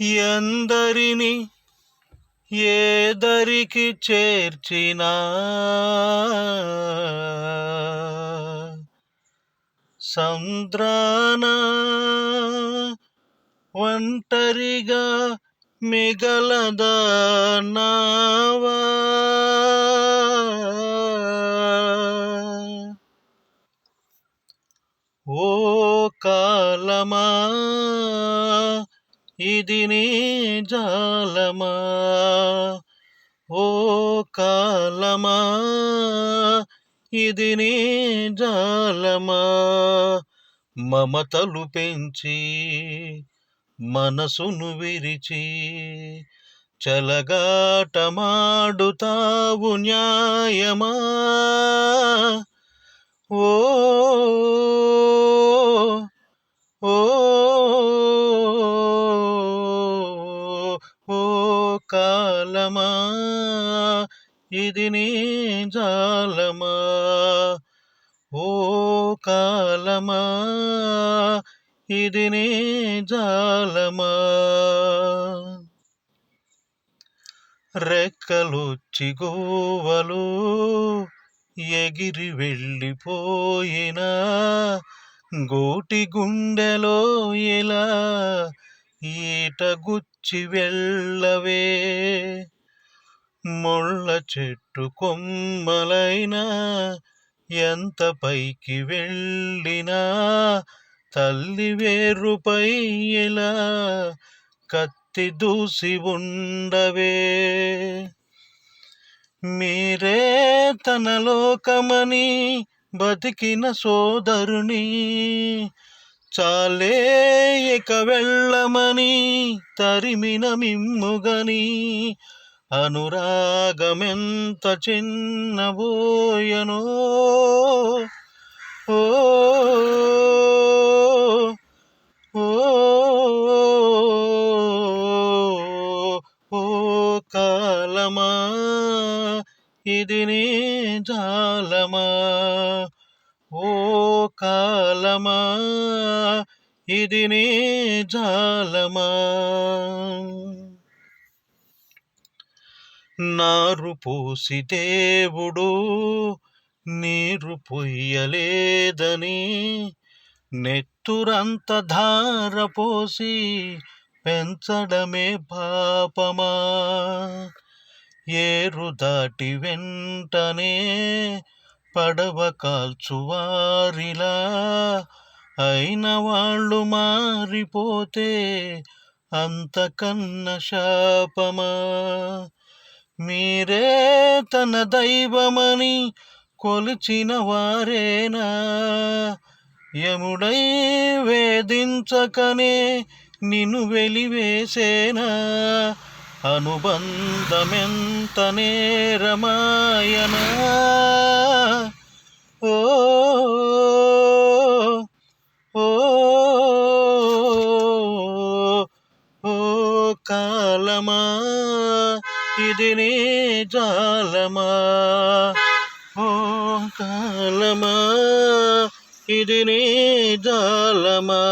ఎందరిని ఏదరికి చేర్చినా సంద్రాన ఒంటరిగా మిగలదా నావా ఓ కాలమా ఇది నీ జాలమా? ఓ కాలమా? ఇది నీ జాలమా? మమతలు పెంచి మనసును విరిచి చలగాటమాడుతావు న్యాయమా? ఓ కాలమా? ఇది నీ జాలమా? ఓ కాలమా? ఇది నీ జాలమా? రెక్కలు గోవలు ఎగిరి వెళ్ళిపోయినా గోటి గుండెలో ఎలా ఈటగుచ్చి వెళ్ళవే. ముళ్ళ చెట్టు కొమ్మలైనా ఎంత పైకి వెళ్ళినా తల్లి వేరుపై ఎలా కత్తి దూసి ఉండవే. మీరే తన లోకమని బతికిన సోదరుని చాలే ఇక వెళ్ళమని తరిమిన మిమ్ముగని అనురాగమెంత చిన్నబోయనో ఓ ఓ కాలమా ఇది నీ జాలమా. ఓ కాలమా ఇది నీ జాలమా? నారు పోసి దేవుడు నీరు పొయ్యలేదని నెత్తురంత ధార పోసి పెంచడమే పాపమా? ఏరు దాటి వెంటనే పడవ కాల్చువారిలా. అయిన వాళ్ళు మారిపోతే అంతకన్న శాపమా. మీరే తన దైవమని కొలిచిన వారేనా. యముడై వేధించకనే నిన్ను వెలివేసేనా. అనుబంధమెంత నేరమాయనా? ఓ కాలమా? ఇది నీ జాలమా? ఓ కాలమా? ఇది నీ జాలమా?